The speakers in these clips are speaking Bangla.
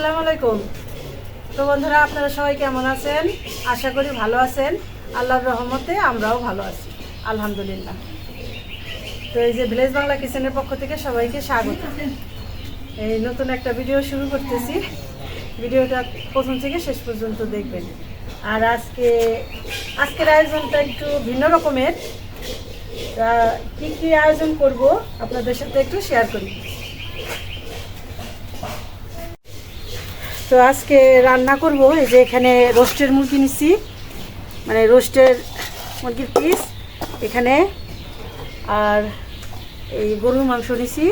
আসসালামু আলাইকুম। তো বন্ধুরা, আপনারা সবাই কেমন আছেন? আশা করি ভালো আছেন। আল্লাহর রহমতে আমরাও ভালো আছি, আলহামদুলিল্লাহ। তো এই যে ভিলেজ বাংলা কিচেনের পক্ষ থেকে সবাইকে স্বাগত। এই নতুন একটা ভিডিও শুরু করতেছি। ভিডিওটা প্রথম থেকে শেষ পর্যন্ত দেখবেন। আর আজকে, আজকের আয়োজনটা একটু ভিন্ন রকমের। তা কী কী আয়োজন করব আপনাদের সাথে একটু শেয়ার করি। তো আজকে রান্না করব, এই যে এখানে রোস্টের মুরগি নিছি। মানে রোস্টের মুরগির পিস এখানে। আর এই গরুর মাংস নিছি।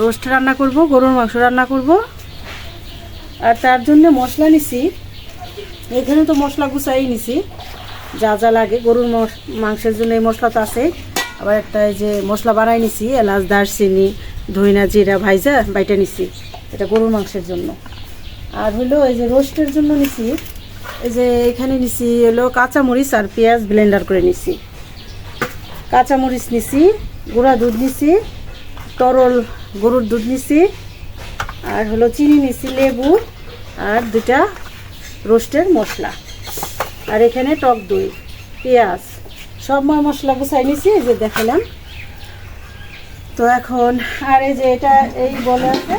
রোস্ট রান্না করব, গরুর মাংস রান্না করব। আর তার জন্য মশলা নিছি। এখানে তো মশলা গুছাই নিছি। যা যা লাগে, গরুর মাংসের জন্য এই মশলা তো আছে। আবার একটা এই যে মশলা বানাই নিছি, এলাচ, দারচিনি, ধইনা, জিরা, ভাইজা, বাইটা নিছি। এটা গরুর মাংসের জন্য। আর হলো এই যে রোস্টের জন্য নিছি, এই যে এখানে নিছি হলো কাঁচামরিচ আর পেঁয়াজ ব্লেন্ডার করে নিছি। কাঁচামরিচ নিছি, গুঁড়া দুধ নিছি, তরল গরুর দুধ নিছি, আর হলো চিনি নিছি, লেবু আর দুটা রোস্টের মশলা। আর এখানে টক দই, পেঁয়াজ, সব ময় মশলা গুছাই নিছি, এই যে দেখালাম। তো এখন, আর এই যে এটা, এই বলে আছে,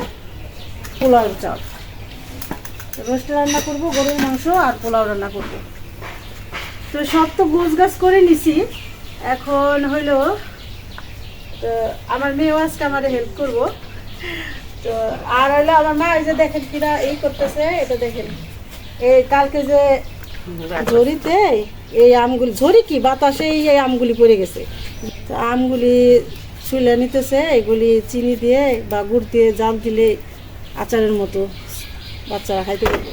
পোলাও চাল। রোস্ট রান্না করব, গরুর মাংস আর পোলাও রান্না করব। তো সব তো গোছ গাছ করে নিছি। এখন হইল, তো আমার মেয়েও আজকে আমার হেল্প করব। তো আর হইল আমার মা, এই যে দেখেন কিরা এই করতেছে, এটা দেখেন। এই কালকে যে ঝড়িতে এই আমগুলি, ঝড়ি কি? বাতাসে এই আমগুলি পড়ে গেছে। তো আমগুলি শুলে নিতেছে, এগুলি চিনি দিয়ে বা গুড় দিয়ে জাল দিলে আচারের মতো। বাচ্চারা খাইতে পারবে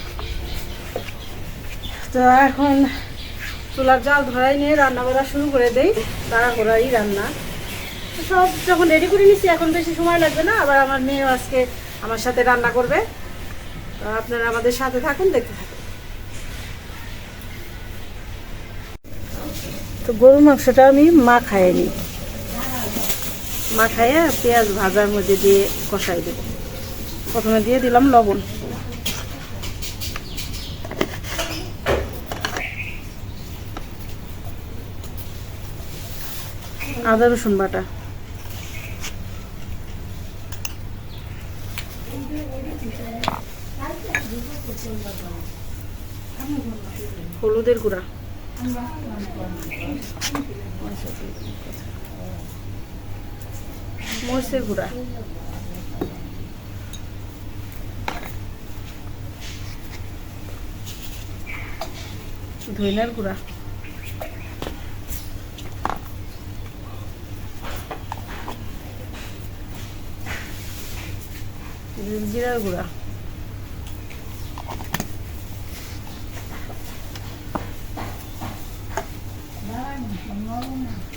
তো এখন চুলার জাল ধরাই নিয়ে রান্না করা শুরু করে দেই তারা করাই রান্না সব যখন রেডি করে নিছি, এখন বেশি সময় লাগবে না, আবার আমার মেয়েও আজকে আমার সাথে রান্না করবে। তো আপনারা আমাদের সাথে থাকুন, দেখতে থাকুন। তো গরুর মাংসটা আমি মা খাইনি মা খাইয়ে পেঁয়াজ ভাজার মধ্যে দিয়ে কষাই দেবো। প্রথমে দিয়ে দিলাম লবণ। আদা রসুন বাটা। হলুদের গুঁড়া। মরিচের গুঁড়া। ধইনার গুঁড়া। জিরার গুঁড়া।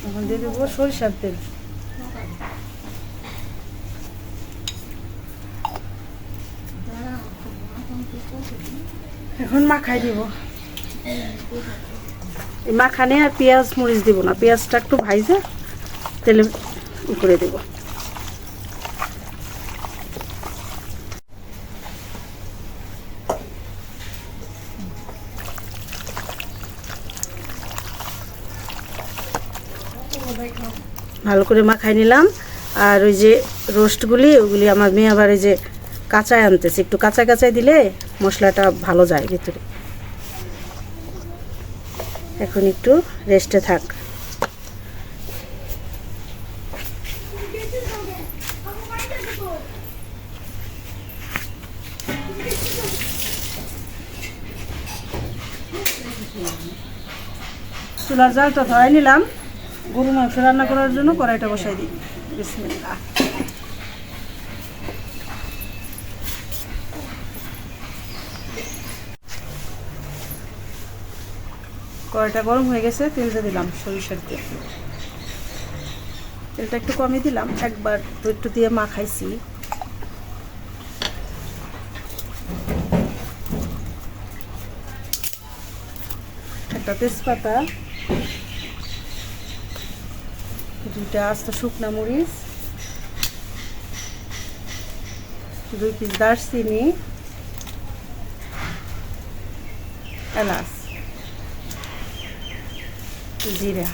এখন দিয়ে সরিষার তেল। এখন মাখাই দিব। মাখানে আর পেঁয়াজ, মরিচ দিব না। পেঁয়াজটা একটু ভাইজে তেলে করে দেব। ভালো করে মাখাই নিলাম। আর ওই যে রোস্টগুলি, ওগুলি আমার মেয়ে আবার এই যে কাঁচায় আনতেছে। একটু কাঁচা কাঁচায় দিলে মশলাটা ভালো যায় ভিতরে। এখন একটু রেস্টে থাক। চুলার জালটা ধরাই নিলাম। গরু মাংস রান্না করার জন্য কড়াইটা বসাই দিই। বিসমিল্লাহ। কড়াইটা গরম হয়ে গেছে তেলটা দিলাম সরিষার তেল। তেলটা একটু কমই দিলাম, একবার তো একটু দিয়ে মাখাইছি। একটা তেজপাতা দুইটা আস্ত শুকনা মরিচ, দুই পিস দারচিনি, এলাচ, জিরা।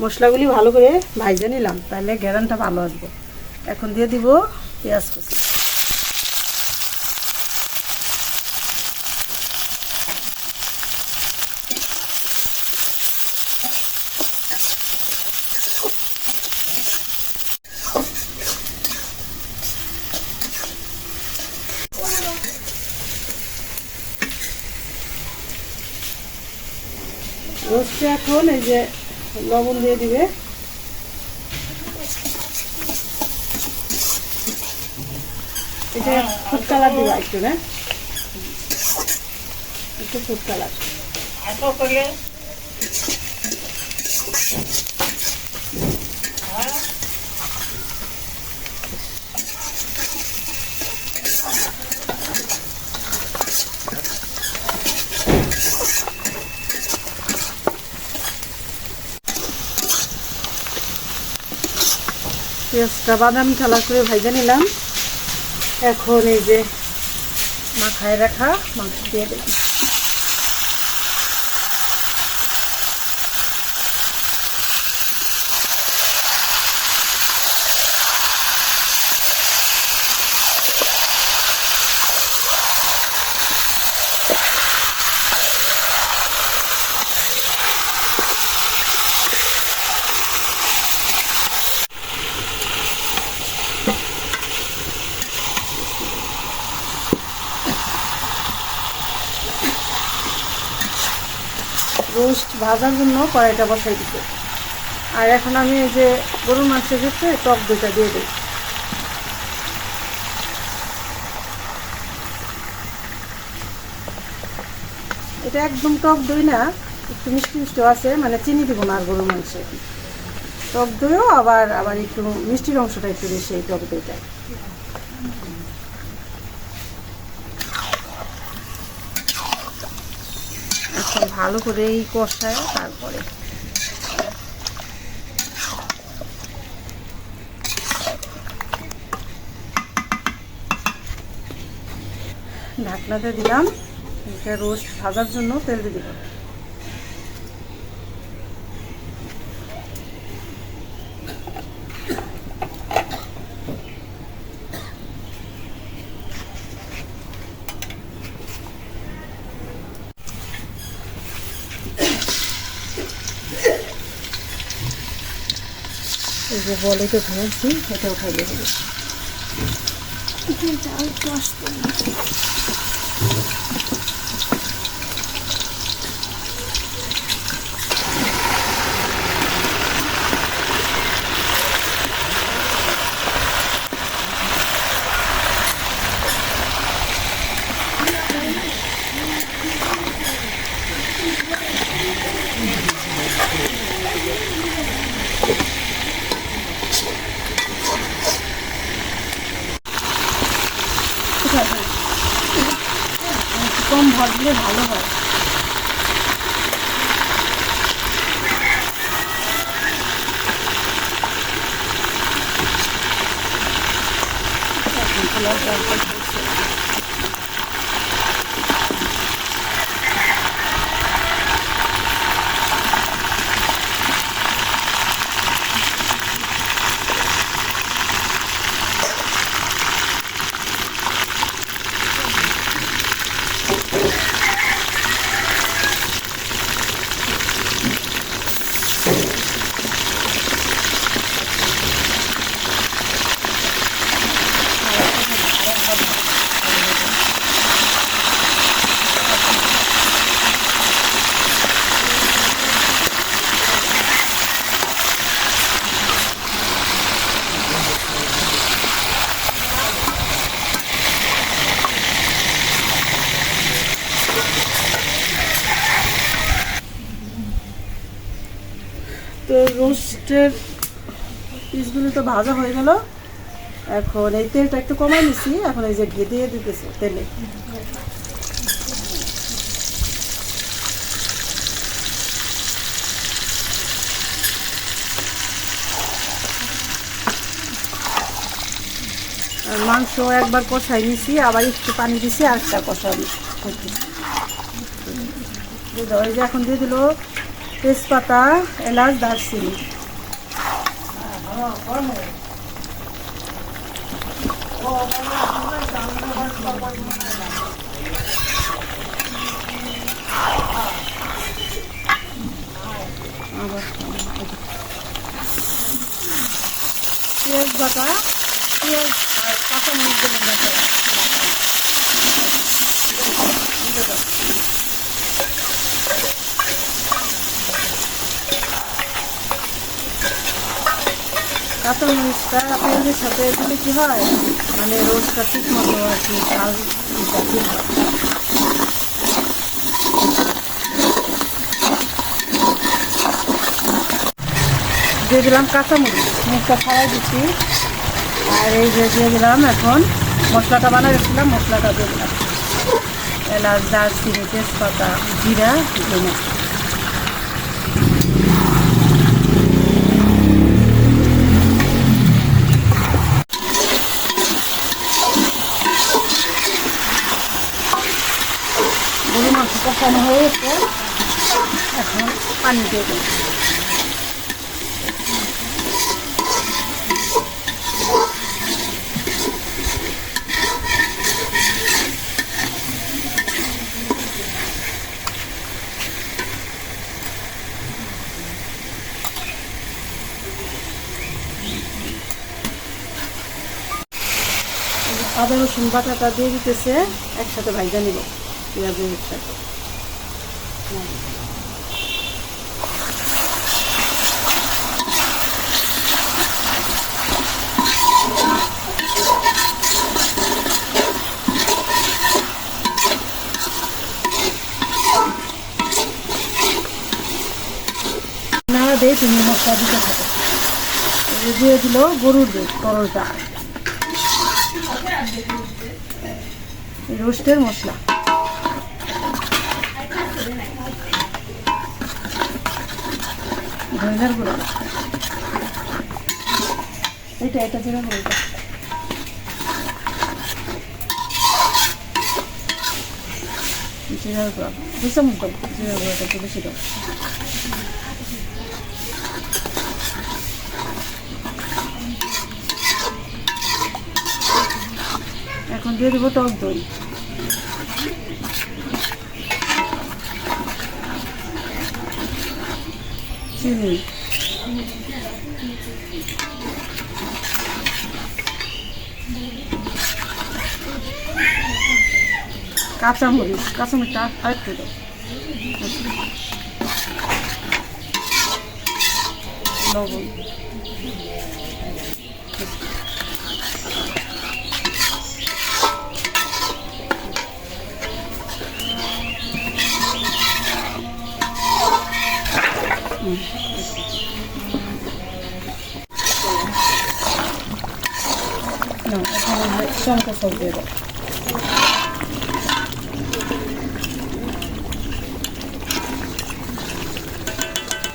মশলাগুলি ভালো করে ভাইজে নিলাম, তাহলে গ্যারানটা ভালো আসবে। এখন দিয়ে দিব পেঁয়াজ কুচি। রোস্টে এখন এই যে লবণ দিয়ে দিবে। এটা কালার দিবা একটু না একটু ফুড কালার। পেঁয়াজটা বাদামি কালার করে ভাজা নিলাম। এখন এই যে মাখায় রাখা মাংস দিয়ে দেব রোস্ট ভাজার জন্য কড়াইটা বসাই দিতে। আর এখন আমি এই যে গরুর মাংসের ক্ষেত্রে টক দইটা দিয়ে দিই। এটা একদম টক দই না, একটু মিষ্টি মিষ্টি আছে মানে চিনি দিব না আর গরুর মাংসে। টক দইও আবার আবার একটু মিষ্টির অংশটা একটু বেশি এই টক দইটা এখন ভালো করে এই কষায় তারপরে ঢাকনাতে দিলাম। এটা রোস্ট ভাজার জন্য তেল দিয়ে দিলাম। এই যে বলে তো ধরেছি এটাও খাইলে হবে। তো রোস্টের পিসগুলো তো ভাজা হয়ে গেল। এখন এই তেলটা একটু কমাই নিছি। এখন এই যে ঘি দিয়ে দিতেছে তেলে। মাংস একবার কষাই নিছি, আবার একটু পানি দিছি, আর একটা কষা করতেছি দিয়ে দাও। এই যে এখন দিয়ে দিল তেজপাতা, এলাচ, দারচিনি। পেঁয়াজ বাটা পেঁয়াজ আর কাঁচা মরিচ দেবেন বাটা কাঁচা মরিচটা পেঁয়াজের সাথে দিলে কি হয়? মানে রোজটা ঠিক মতো আর কি চাল দিয়ে দিলাম কাঁচামরিচ মুখটা ছাড়াই দিচ্ছি। আর এই যে দিয়ে দিলাম এখন মশলাটা বানা রেখেছিলাম, মশলাটা দিয়ে দিলাম। এলাচ, দারচিনি, তেজপাতা, জিরা, ধনে গরু মাংস কষানো হয়েছে। এখন পানি দিয়ে আদা রসুন বাটাটা দিয়ে দিতেছে, একসাথে ভাইজা নিব, পেঁয়াজের না দিয়ে তুমি মশলা দিতে থাকো দিয়ে দিল গরুর দুধ তরলটা রোস্টের মশলা। ধনিয়ার গুঁড়ো এটা এটা জিরা গুঁড়ো এটা। জিরার গুঁড়ো দু চামচ দাও জিরার গুঁড়োটা একটু বেশি দাও এখন দিয়ে দেবো টক দই চিনি কাঁচামরিচ কাঁচামরিচটা আরেকটু দাও লবণ সস দিয়ে দাও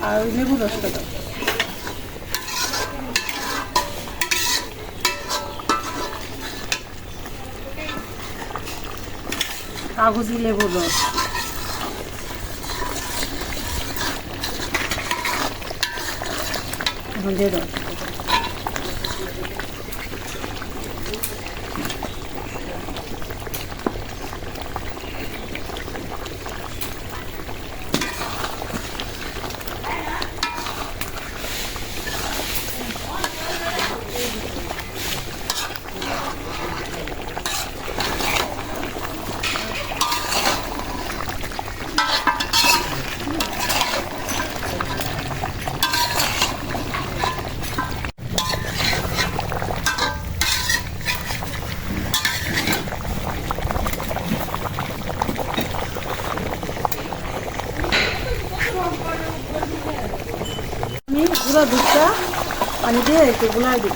আর ওই লেবু রসটা দাও কাগজি লেবুর রস এখন দিয়ে আমি গুঁড়া দুধটা পানি দিয়ে একটু গুলাই দিই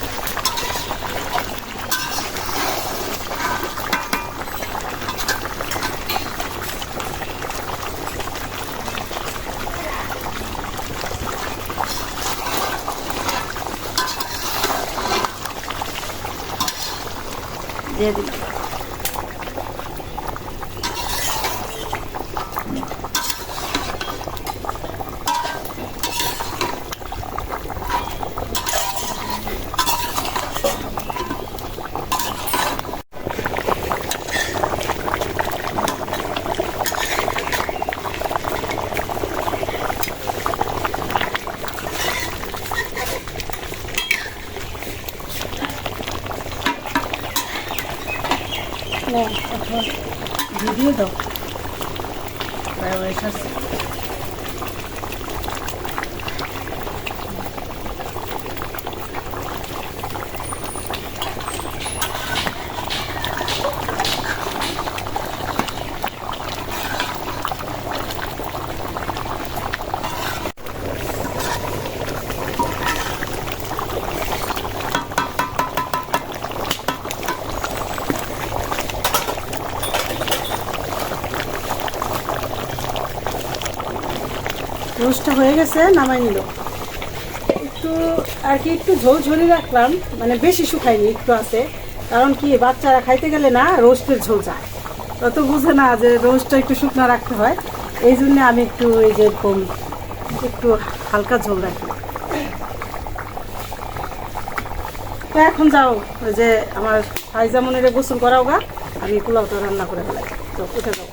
দিয়ে দিলাম নাও, এখন ভিডিও দাও। প্রায় হয়ে গেছে, নামাই নিল। একটু, আর কি, একটু ঝোল ঝোলই রাখলাম মানে বেশি শুকায়নি একটু আছে। কারণ কি, বাচ্চারা খাইতে গেলে না রোস্টের ঝোল যায় তত বুঝে না যে রোস্টটা একটু শুকনো রাখতে হয়। এই জন্য আমি একটু এই যে এরকম একটু হালকা ঝোল রাখি। তো এখন যাও, ওই যে আমার ফাইজামনের গোসল করাও গা, আমি পোলাওটা রান্না করে ফেলাই। তো, উঠে যাও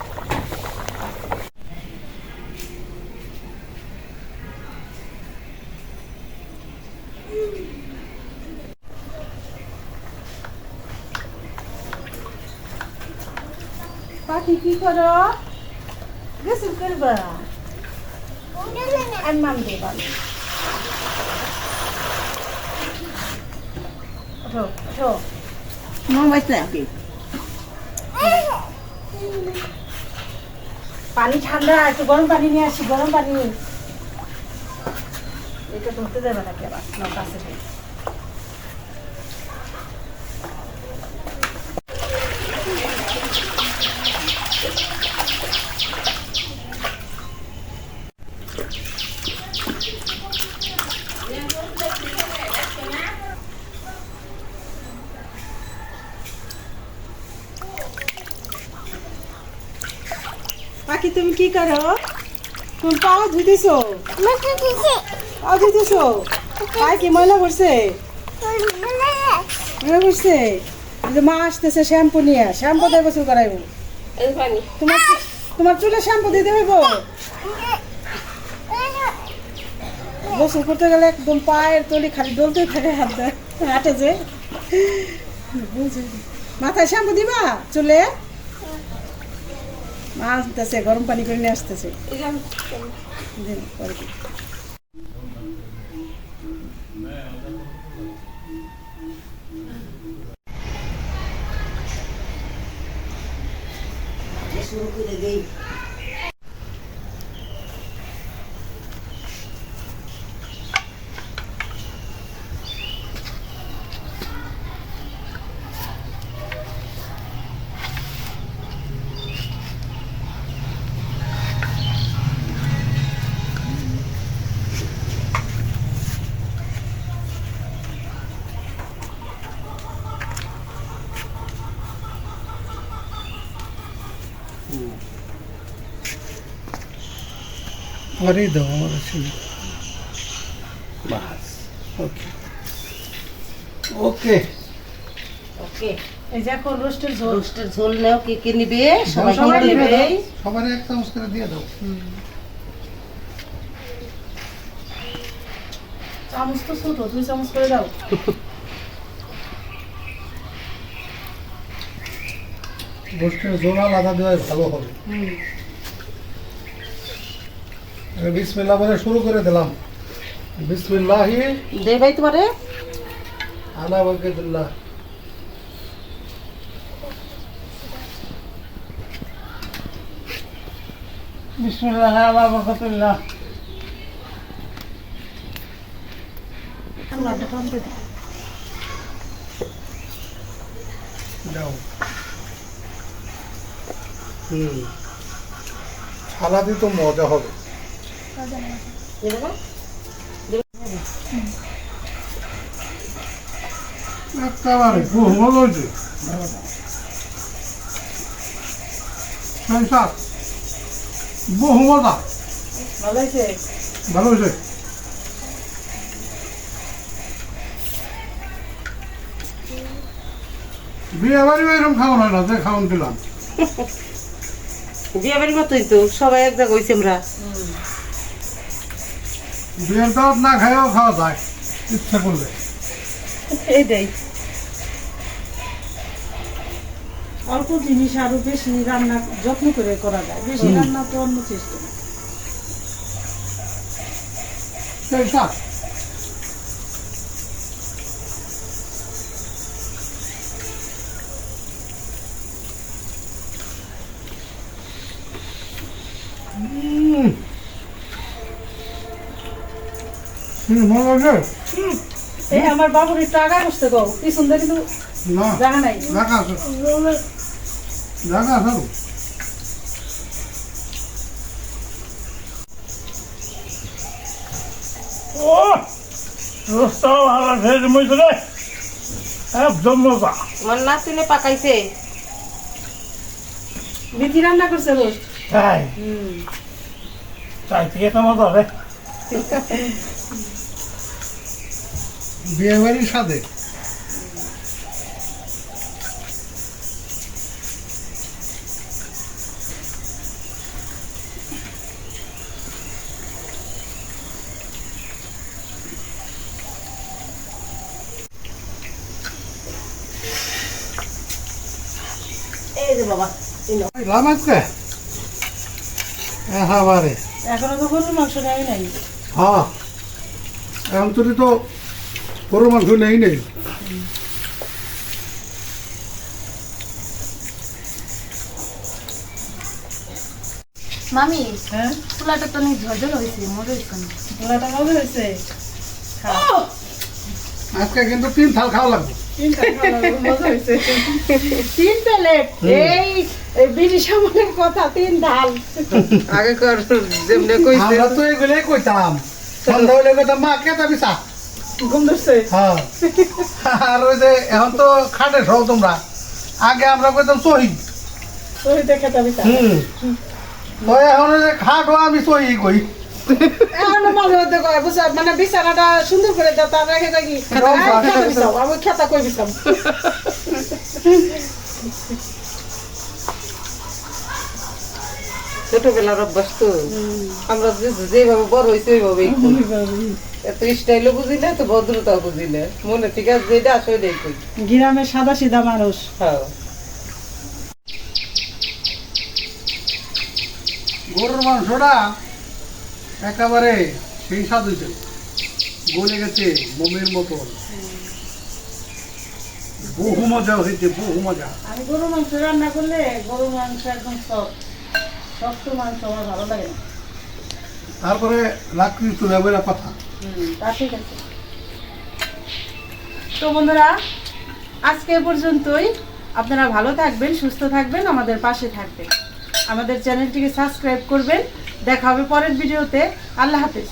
পাখি কি করো গোসল করবা আমি মাম দেবা পানি ঠান্ডা একটু গরম পানি নিয়ে আসি গরম পানি। এটা ধরতে দেবে নাকি আবার? না কাছে থেকে। পাখি তুমি কি করো তুমি পাও ধুইতেছো? পাও ধুইতেছো। পায়ে কি ময়লা করছে ময়লা করছে এই যে মা আসতেছে শ্যাম্পু নিয়ে। শ্যাম্পু দিয়ে গোসল করাইবো। তোমার তোমার চুলে শ্যাম্পু দিতে হইব? গোসল করতে গেলে একদম পায়ের তলি খালি ডলতে থাকে হাত হাঁটে যে। মাথায় শ্যাম্পু দিবা চুলে? মা আসতেছে গরম পানি করে নিয়ে আসতেছে। শুরু করে দিন। পরে দাও আমার ছেলে বাস। ওকে। ওকে। ওকে এই যে এখন রোস্টের ঝোল। রোস্টের ঝোল নেও কে কে নিবে? সবাই সবাই নিবে সবার এক চামচ করে দিয়ে দাও। চামচ তো ছোট দুই চামচ করে দাও। আলাদা দেওয়া ভালো হবে। বিসমিল্লাহ বলে শুরু করে দিলাম। বিসমিল্লাহি। দে ভাই তোমারে। আলা ওয়াকিদুল্লাহ। বিসমিল্লাহ আলা ওয়াকিদুল্লাহ। দাও হুম। সালাদি তো মজা হবে। একেবারে ভালো হয়েছে? ভালো হয়েছে। বিয়ে বাড়ি এরকম খাওয়ান হয় না যে খাওয়ান দিলাম। বিয়ে বাড়ির মতোই তো সবাই এক জায়গায় হয়েছে আমরা। বিয়ের দাওয়াত না খাইও খাওয়া যায় ইচ্ছা করলে। এটাই অল্প জিনিস আরও বেশি রান্না যত্ন করে করা যায়। বেশি রান্না তো অন্য চেষ্টা হুম, ভালো লাগছে? এই আমার বাবুর একটু আগা বসতে গো পিছন দিয়ে কিন্তু না জায়গা নাই। জায়গা আছে। জায়গা আছে। ও রোস্তাও ভালো খেয়ে মইছে রে। একদম মজা। আমার নাচিনে পাকাইছে। বিথি রান্না করছে রোজ তাই? তাই থেকে তো মজা রে। বিয়ে বাড়ির সাথে হ্যাঁ এখনও তো গরুর মাংস নেই নাই। হ্যাঁ। এখন তুই তো মাংস নেই নেই। মামি হ্যাঁ? পোলাটা তো অনেক ঝরঝর হয়েছে মরে হয়েছে পোলাটা মজা হয়েছে? আজকে কিন্তু তিন থাল খাওয়া লাগবে। তিন প্লেট? এই এই বিড়ি সামনের কথা তিন ঢাল আগে কর যেমনে কইছে। আমরা তো এগুলোই কইতাম। সন্ধ্যা হইলে কইতাম মা কেতা বিছা? ঘুম ধরছে হ্যাঁ। আর ওই যে এখন তো খাটে সব তোমরা। আগে আমরা কইতাম ওই দেখে যাবি হুম। তো এখন ওই যে খাটও আমি সহি কই। এখন মাঝে মধ্যে কয় বুঝছ? মানে বিছানাটা সুন্দর করে দাও তার রেখে কয় কি? খেতা খেতা কই বিছাম ছোটবেলার অভ্যাস তো। আমরা যেভাবে বড় হয়েছে ওইভাবে এত স্টাইলও বুঝি না তো ভদ্রতাও বুঝি না মনে ঠিক আছে যেটা গ্রামের সাদা সিধা মানুষ। হ্যাঁ। গরুর মাংসটা একেবারে সেই স্বাদ হয়েছে গলে গেছে মমের মতো। বহু মজা হয়েছে বহু মজা। আমি গরু মাংস রান্না করলে গরু মাংস একদম সফট শক্ত মাংস আমার ভালো লাগে না। তারপরে রাত্রি কথা। তা ঠিক আছে। তো বন্ধুরা আজকে পর্যন্তই। আপনারা ভালো থাকবেন সুস্থ থাকবেন আমাদের পাশে থাকবেন। আমাদের চ্যানেলটিকে সাবস্ক্রাইব করবেন। দেখা হবে পরের ভিডিওতে। আল্লাহ হাফেজ।